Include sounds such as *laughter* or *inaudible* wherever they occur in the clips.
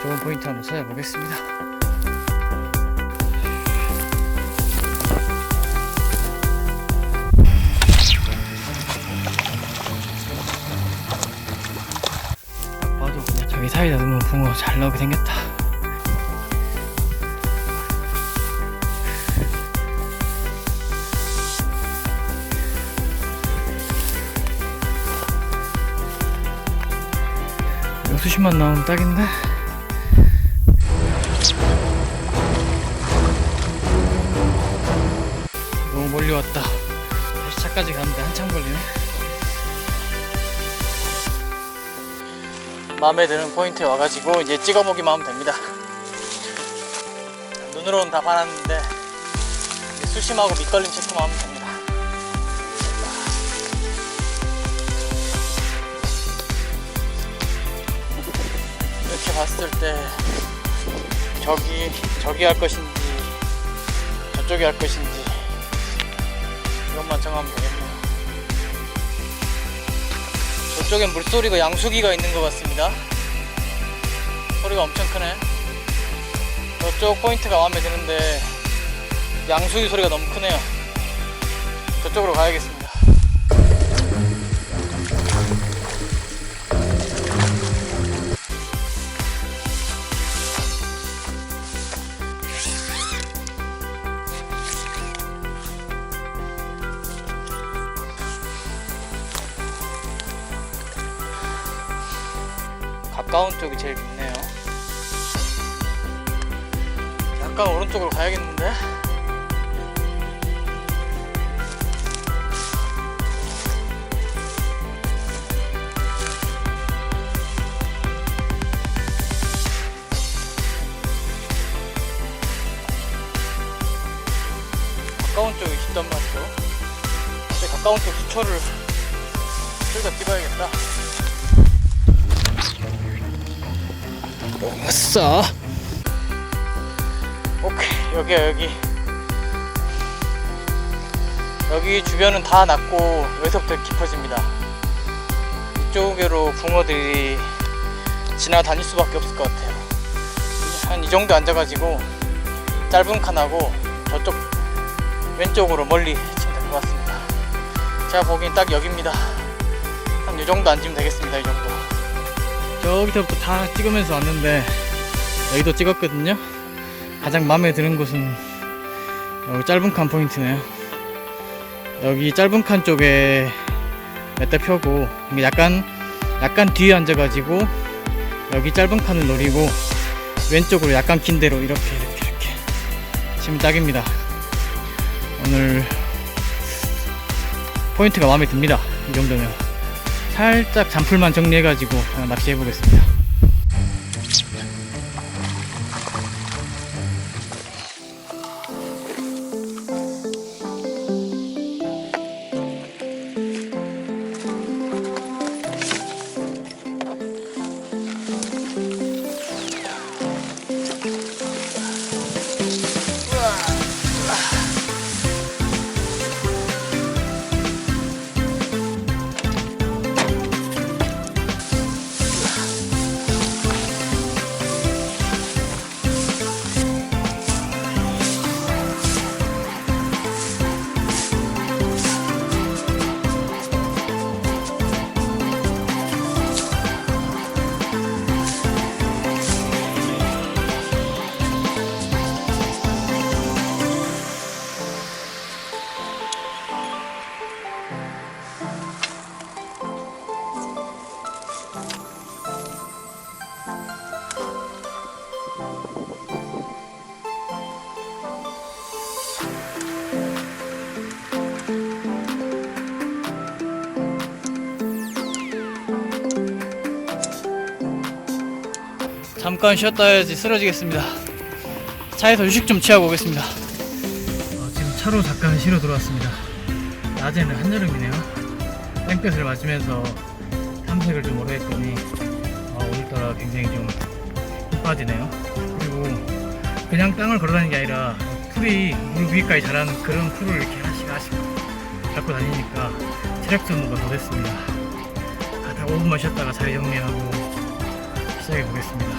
좋은 포인트 한번 찾아보겠습니다. 그냥 저기 사이다 넣으면 붕어 잘 나오게 생겼다. 수십만 나오면 딱인데 너무 멀리 왔다. 다시 차까지 가는데 한참 걸리네. 마음에 드는 포인트에 와가지고 이제 찍어보기만 하면 됩니다. 눈으로는 다 봐놨는데 수심하고 밑걸림 체크만 하면 됩니다. 이렇게 봤을 때 저기 저기 할 것인지 저쪽이 할 것인지 이것만 정하면 되겠네요. 저쪽엔 물소리가 양수기가 있는 것 같습니다. 소리가 엄청 크네. 저쪽 포인트가 마음에 드는데 양수기 소리가 너무 크네요. 저쪽으로 가야겠습니다. 가까운 쪽이 제일 좋네요. 약간 오른쪽으로 가야겠는데? 가까운 쪽이 있단 말이죠. 근데 가까운 쪽 수초를 저기다 찍어야겠다. 왔어. 오케이 여기야 여기. 여기 주변은 다 낮고 여기서부터 깊어집니다. 이쪽으로 붕어들이 지나다닐 수밖에 없을 것 같아요. 한 이 정도 앉아가지고 짧은 칸하고 저쪽 왼쪽으로 멀리 치면 될 것 같습니다. 제가 보기엔 딱 여기입니다. 한 이 정도 앉으면 되겠습니다. 이 정도. 저기서부터 다 찍으면서 왔는데 여기도 찍었거든요. 가장 마음에 드는 곳은 여기 짧은 칸 포인트네요. 여기 짧은 칸 쪽에 몇 대 펴고 약간 약간 뒤에 앉아가지고 여기 짧은 칸을 노리고 왼쪽으로 약간 긴 대로 이렇게 이렇게 이렇게 치면 딱입니다. 오늘 포인트가 마음에 듭니다. 이 정도면 살짝 잔풀만 정리해가지고 하나 낚시해 보겠습니다. 잠깐 쉬었다 해야지 쓰러지겠습니다. 차에서 휴식 좀 취하고 오겠습니다. 어, 지금 차로 잠깐 쉬러 들어왔습니다. 낮에는 한여름이네요. 땡볕을 맞으면서 탐색을 좀 오래 했더니 어, 오늘따라 굉장히 좀힘 빠지네요. 그리고 그냥 땅을 걸어다니는 게 아니라 풀이 물 위까지 자라는 그런 풀을 이렇게 하나씩 하나씩 잡고 다니니까 체력 소모가 더 됐습니다. 아, 딱 5분만 쉬었다가 자리 정리하고 시작해 보겠습니다.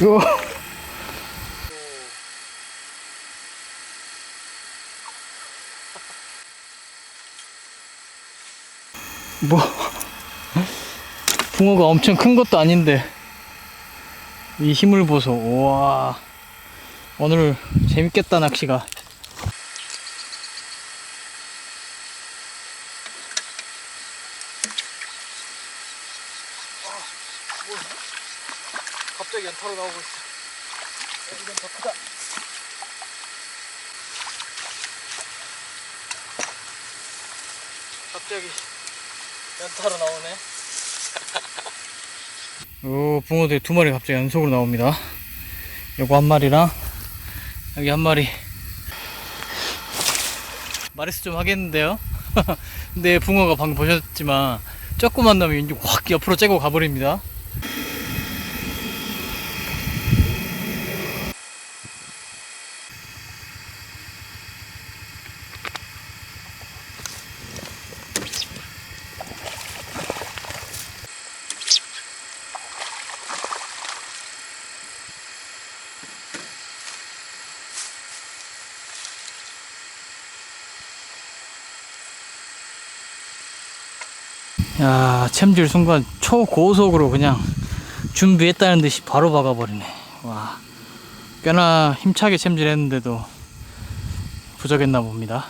우와. 뭐 붕어가 엄청 큰 것도 아닌데 이 힘을 보소 우와 오늘 재밌겠다 낚시가 갑자기 연타로 나오고 있어 이건 더 크다 갑자기 연타로 나오네. 오 붕어들 두 마리 갑자기 연속으로 나옵니다. 요거 한 마리랑 여기 한 마리. 말해서 좀 하겠는데요? *laughs* 근데 붕어가 방금 보셨지만 조그만 놈이 확 옆으로 째고 가버립니다 야, 챔질 순간 초고속으로 그냥 준비했다는 듯이 바로 박아버리네. 와, 꽤나 힘차게 챔질했는데도 부족했나 봅니다.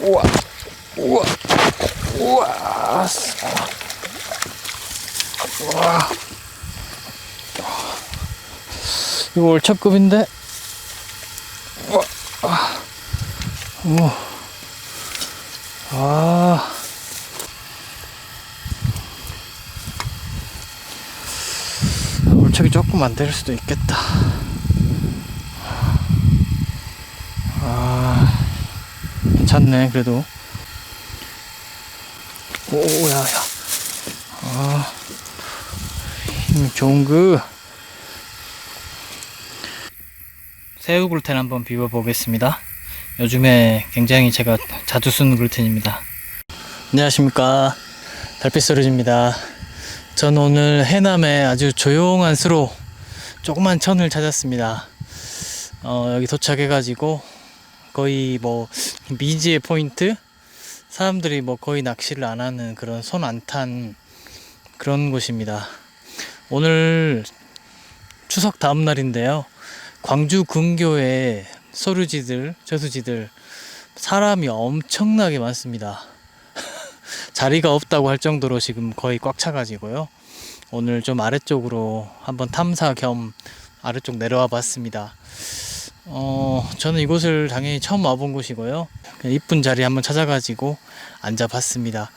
우와, 우와, 우와, 우와. 이거 아, 오, 아. 월척이 조금 안 될 수도 있겠다. 아, 괜찮네, 그래도. 오, 야, 야. 아, 힘 좋은 그. 새우 글루텐 한번 비벼 보겠습니다. 요즘에 굉장히 제가 자주 쓰는 글루텐입니다. 안녕하십니까. 달빛 소리입니다. 전 오늘 해남에 아주 조용한 수로 조그만 천을 찾았습니다. 어, 여기 도착해 가지고 거의 뭐 미지의 포인트? 사람들이 뭐 거의 낚시를 안 하는 그런 손 안 탄 그런 곳입니다. 오늘 추석 다음 날인데요. 광주 근교에 소류지들, 저수지들 사람이 엄청나게 많습니다. *laughs* 자리가 없다고 할 정도로 지금 거의 꽉 차가지고요. 오늘 좀 아래쪽으로 한번 탐사 겸 아래쪽 내려와 봤습니다. 어, 저는 이곳을 당연히 처음 와본 곳이고요. 이쁜 자리 한번 찾아가지고 앉아봤습니다.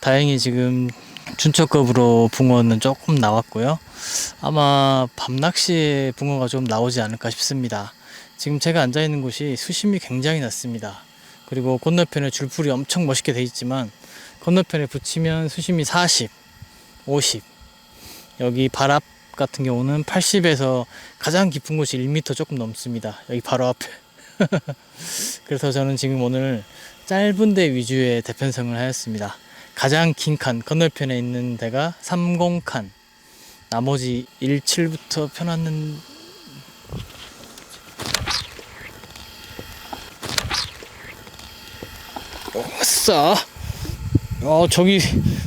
다행히 지금 준척급으로 붕어는 조금 나왔고요. 아마 밤낚시에 붕어가 좀 나오지 않을까 싶습니다. 지금 제가 앉아 있는 곳이 수심이 굉장히 낮습니다. 그리고 건너편에 줄풀이 엄청 멋있게 돼 있지만 건너편에 붙이면 수심이 40, 50. 여기 발앞 같은 경우는 80에서 가장 깊은 곳이 1m 조금 넘습니다. 여기 바로 앞에. *laughs* 그래서 저는 지금 오늘 짧은 데 위주의 대편성을 하였습니다. 가장 긴 칸, 건너편에 있는 데가 30칸. 나머지 17부터 펴놨는 싸. 어 저기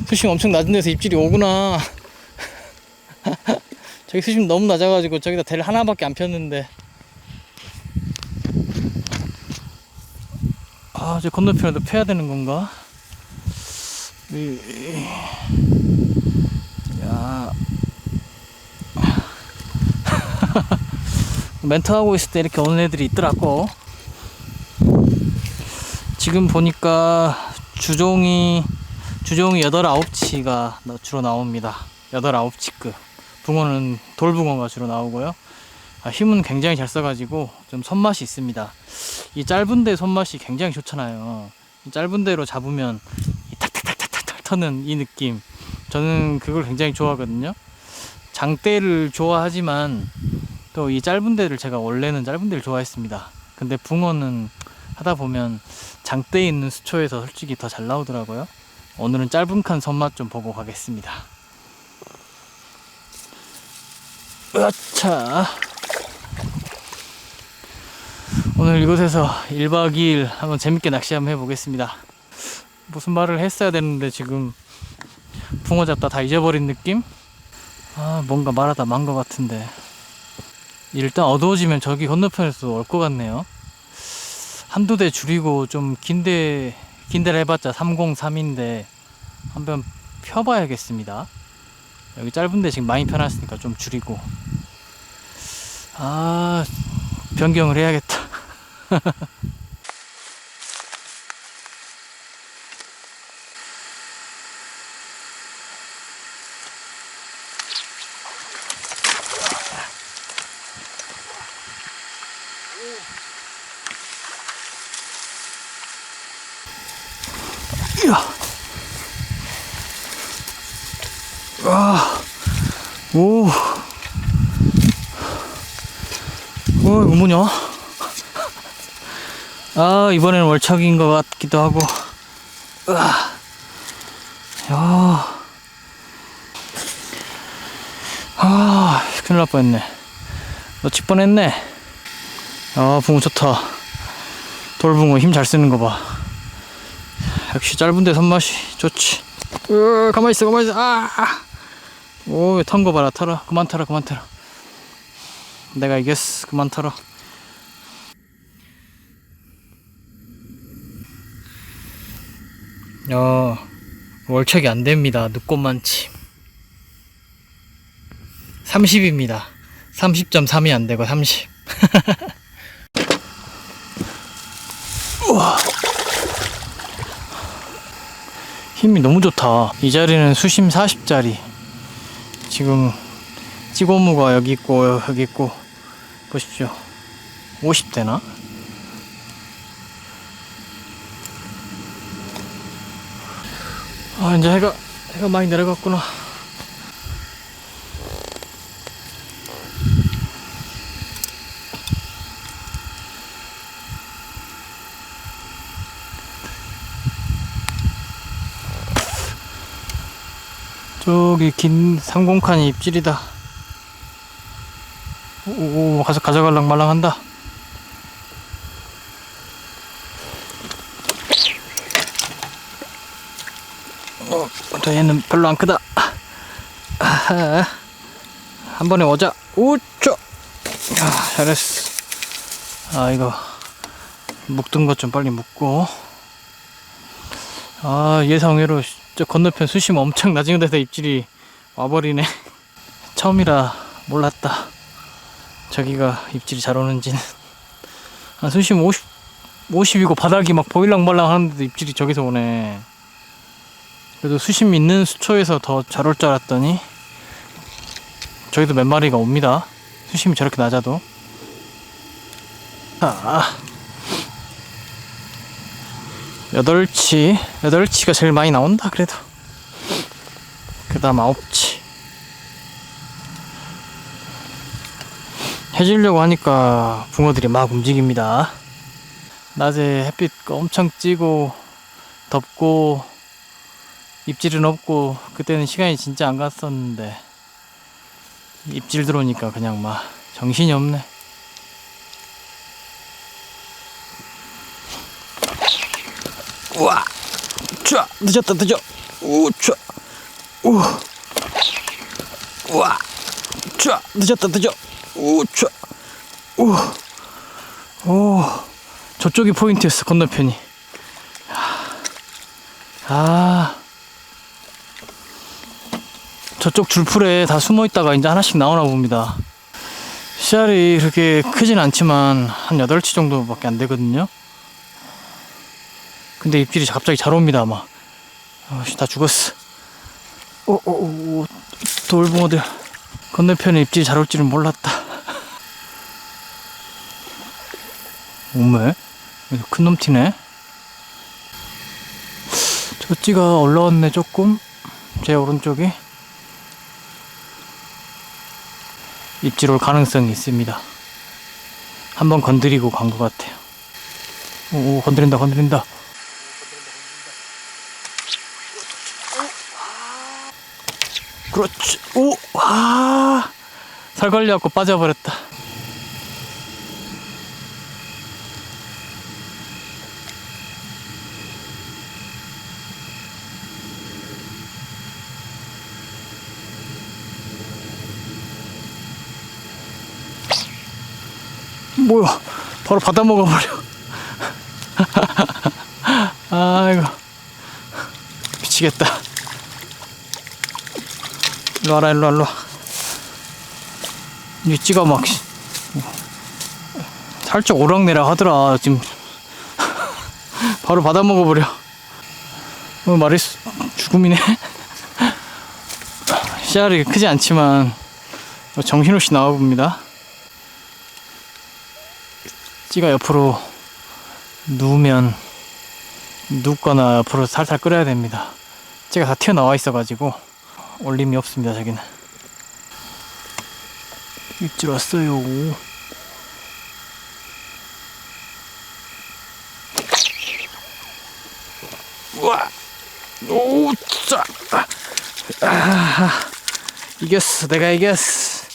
수심 엄청 낮은 데서 입질이 오구나. *laughs* 저기 수심 너무 낮아가지고 저기다 대를 하나밖에 안 폈는데. 아, 저 건너편에도 펴야 되는 건가? 이- 야. *laughs* 멘트 하고 있을 때 이렇게 오는 애들이 있더라고. 지금 보니까 주종이 주종이 8, 9치가 주로 나옵니다. 8, 9치급. 붕어는 돌붕어가 주로 나오고요. 아, 힘은 굉장히 잘 써가지고 좀 손맛이 있습니다. 이 짧은데 손맛이 굉장히 좋잖아요. 이 짧은 데로 잡으면 터는 이 느낌. 저는 그걸 굉장히 좋아하거든요. 장대를 좋아하지만 또 이 짧은 데를 제가 원래는 짧은 데를 좋아했습니다. 근데 붕어는 하다 보면 장대에 있는 수초에서 솔직히 더 잘 나오더라고요. 오늘은 짧은 칸 손맛 좀 보고 가겠습니다. 으차. 오늘 이곳에서 1박 2일 한번 재밌게 낚시 한번 해보겠습니다. 무슨 말을 했어야 되는데 지금 붕어 잡다 다 잊어버린 느낌? 아 뭔가 말하다 만 것 같은데. 일단 어두워지면 저기 건너편에서 올 것 같네요. 한두 대 줄이고 좀 긴데 긴데를 해봤자 303인데 한번 펴봐야겠습니다. 여기 짧은데 지금 많이 펴놨으니까 좀 줄이고. 아 변경을 해야겠다 *laughs* 뭐냐? 아, 이번에는 월척인 것 같기도 하고. 으아. 야. 아, 큰일 날 뻔했네. 놓칠 뻔했네. 아, 붕어 좋다. 돌붕어 힘 잘 쓰는 거 봐. 역시 짧은데 손맛이 좋지. 으, 가만히 있어, 가만히 있어. 아, 아. 봐라, 타라. 그만 타라, 그만 타라. 내가 이겼어, 그만 타라. 야, 월척이 안 됩니다. 늦꽃만치. 30입니다. 30.3이 안 되고 30. *laughs* 우와. 힘이 너무 좋다. 이 자리는 수심 40짜리. 지금 찌고무가 여기 있고 여기 있고 보십시오. 50대나? 아 이제 해가 해가 많이 내려갔구나. 저기 긴 삼공칸이 입질이다. 오, 오 가서 가져갈랑 말랑한다. 어, 저 얘는 별로 안 크다. 한 번에 오자. 우쭈. 아, 잘했어. 아, 이거 묶던 것 좀 빨리 묶고. 아, 예상외로 저 건너편 수심 엄청 낮은 데서 입질이 와버리네. 처음이라 몰랐다. 저기가 입질이 잘 오는지는. 아, 수심 50, 50이고 바닥이 막 보일랑말랑 하는데도 입질이 저기서 오네. 그래도 수심 있는 수초에서 더 잘 올 줄 알았더니 저기도 몇 마리가 옵니다. 수심이 저렇게 낮아도. 아. 여덟치 여덟치가 제일 많이 나온다 그래도 그 다음 아홉치 해지려고 하니까 붕어들이 막 움직입니다 낮에 햇빛 엄청 찌고 덥고 입질은 없고 그때는 시간이 진짜 안 갔었는데 입질 들어오니까 그냥 막 정신이 없네. 우와 쫙 늦었다 늦어. 우쫙 우. 우와 쫙 늦었다 늦어. 우쫙 우오. 저쪽이 포인트였어 건너편이. 아 저쪽 줄풀에 다 숨어 있다가 이제 하나씩 나오나 봅니다. 씨알이 그렇게 크진 않지만 한 8치 정도밖에 안 되거든요. 근데 입질이 갑자기 잘 옵니다 아마. 아씨 다 죽었어. 오 오 오 돌붕어들. 건너편에 입질이 잘 올 줄은 몰랐다. *laughs* 오메 큰 놈 튀네. 저 찌가 올라왔네 조금. 제 오른쪽에 입질 올 가능성이 있습니다. 한번 건드리고 간 것 같아요. 오 건드린다 건드린다. 그렇지. 오 와 살 걸려갖고 빠져버렸다 뭐야 바로 받아 먹어버려. *laughs* 아이고. 미치겠다. 일로 와라 일로 와 일로 와. 위치가 막. 씨, 살짝 오락내락 하더라 지금. *laughs* 바로 받아 먹어버려. 어, 말이 수- 죽음이네. *laughs* 씨알이 크지 않지만 정신없이 나와 봅니다 찌가 옆으로 누우면 눕거나 옆으로 살살 끓여야 됩니다. 찌가 다 튀어나와 있어 가지고 올림이 없습니다. 저기는 입질 왔어요. 우와, 오, 짜, 아, 이겼어. 내가 이겼어.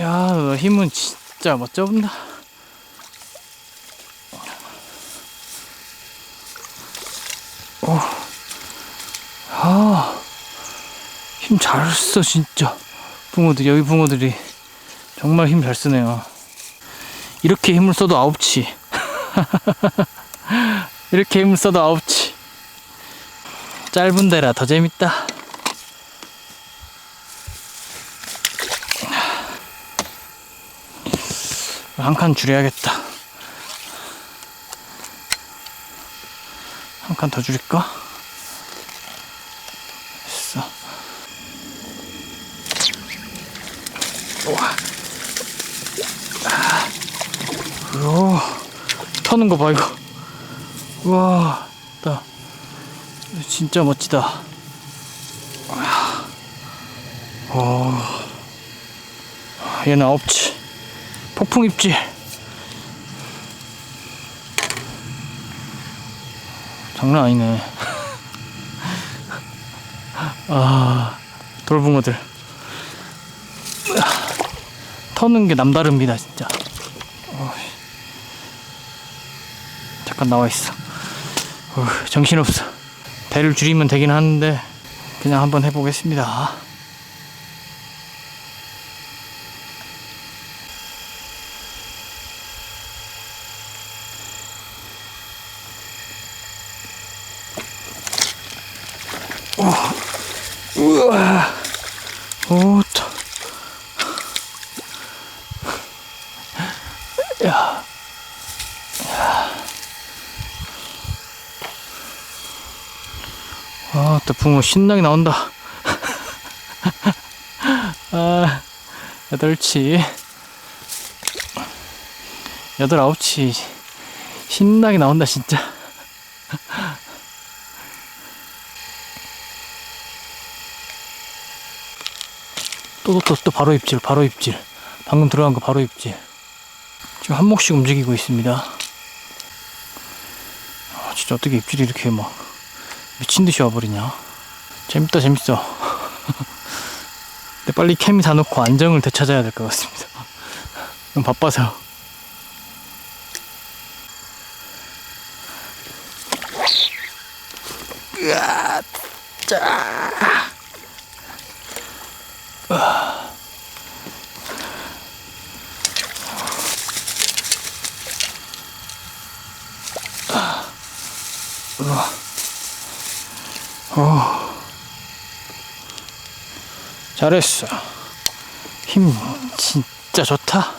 야, 너 힘은 진짜 멋져 본다. 아, 힘 잘 써, 진짜. 붕어들, 여기 붕어들이 정말 힘 잘 쓰네요. 이렇게 힘을 써도 아홉치. *laughs* 이렇게 힘을 써도 아홉치. 짧은 데라 더 재밌다. 한 칸 줄여야겠다. 한칸더 줄일까? 됐어. 우와. 아. 오, 터는 거 봐, 이거. 우와, 나. 진짜 멋지다. 오. 얘는 아홉치. 폭풍 입질. 장난 아니네. 아, 돌붕어들. 터는 게 남다릅니다, 진짜. 잠깐 나와 있어. 정신없어. 배를 줄이면 되긴 하는데, 그냥 한번 해보겠습니다. 우와, 오, 터. 야, 아, 또 붕어 신나게 나온다. 아, 여덟치, 여덟 아홉치 신나게 나온다 진짜. 또또 바로 입질, 바로 입질. 방금 들어간 거 바로 입질. 지금 한 몫씩 움직이고 있습니다. 아, 진짜 어떻게 입질이 이렇게 막 미친 듯이 와버리냐. 재밌다, 재밌어. *laughs* 근데 빨리 캠이 다 놓고 안정을 되찾아야 될 것 같습니다. 너무 바빠서. 으아, 짜. 잘했어. 힘 진짜 좋다.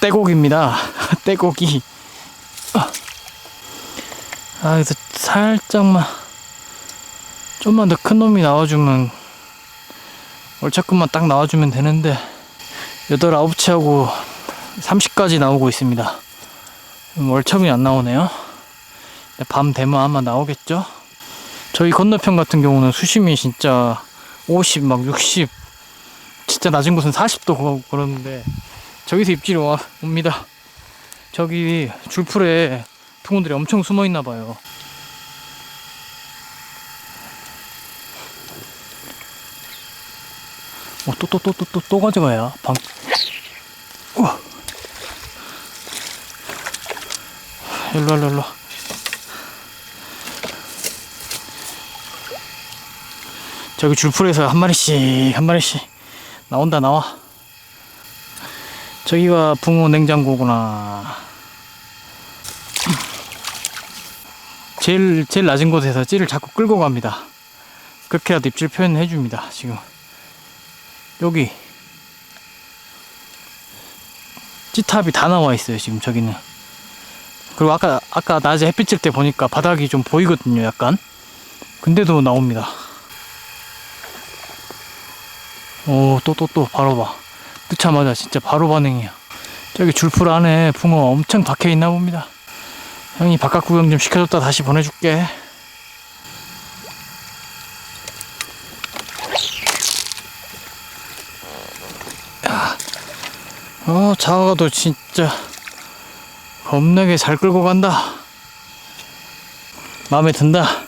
떼고기입니다. *laughs* 떼고기. 아, 아, 그래서 살짝만, 좀만 더 큰 놈이 나와주면, 월차급만 딱 나와주면 되는데, 여덟 아홉 치하고 30까지 나오고 있습니다. 음, 월첩이 안 나오네요. 밤 되면 아마 나오겠죠? 저희 건너편 같은 경우는 수심이 진짜 50, 막 60, 진짜 낮은 곳은 40도 가고 그러는데 저기서 입질이 와, 옵니다. 저기 줄풀에 붕어들이 엄청 숨어 있나 봐요. 어, 또, 또, 또, 또, 또, 또 가져가야. 방, 우와. 일로, 일로, 일로. 저기 줄풀에서 한 마리씩, 한 마리씩 나온다, 나와. 저기가 붕어 냉장고구나. 제일, 제일 낮은 곳에서 찌를 자꾸 끌고 갑니다. 그렇게라도 입질 표현해 줍니다, 지금. 여기. 찌탑이 다 나와 있어요, 지금 저기는. 그리고 아까, 아까 낮에 햇빛 질 때 보니까 바닥이 좀 보이거든요, 약간. 근데도 나옵니다. 오, 또, 또, 또, 바로 봐. 넣자마자 진짜 바로 반응이야. 저기 줄풀 안에 붕어 엄청 박혀 있나 봅니다. 형이 바깥 구경 좀 시켜줬다 다시 보내줄게. 야, 어, 자가도 진짜 겁나게 잘 끌고 간다. 마음에 든다.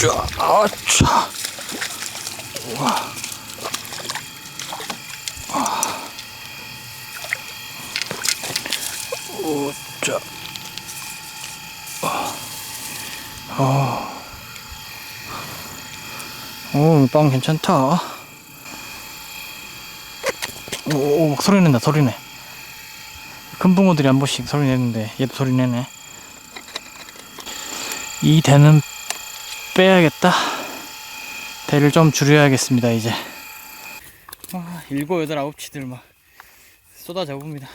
자, 아차. 와. 오, 자. 아. 오, 빵 괜찮다. 오, 오, 막 소리 낸다, 소리 내. 큰 붕어들이 한 번씩 소리 내는데, 얘도 소리 내네. 이 대는 빼야겠다. 대를 좀 줄여야겠습니다, 이제. 아, 일곱, 여덟, 아홉 치들 막 쏟아 잡습니다.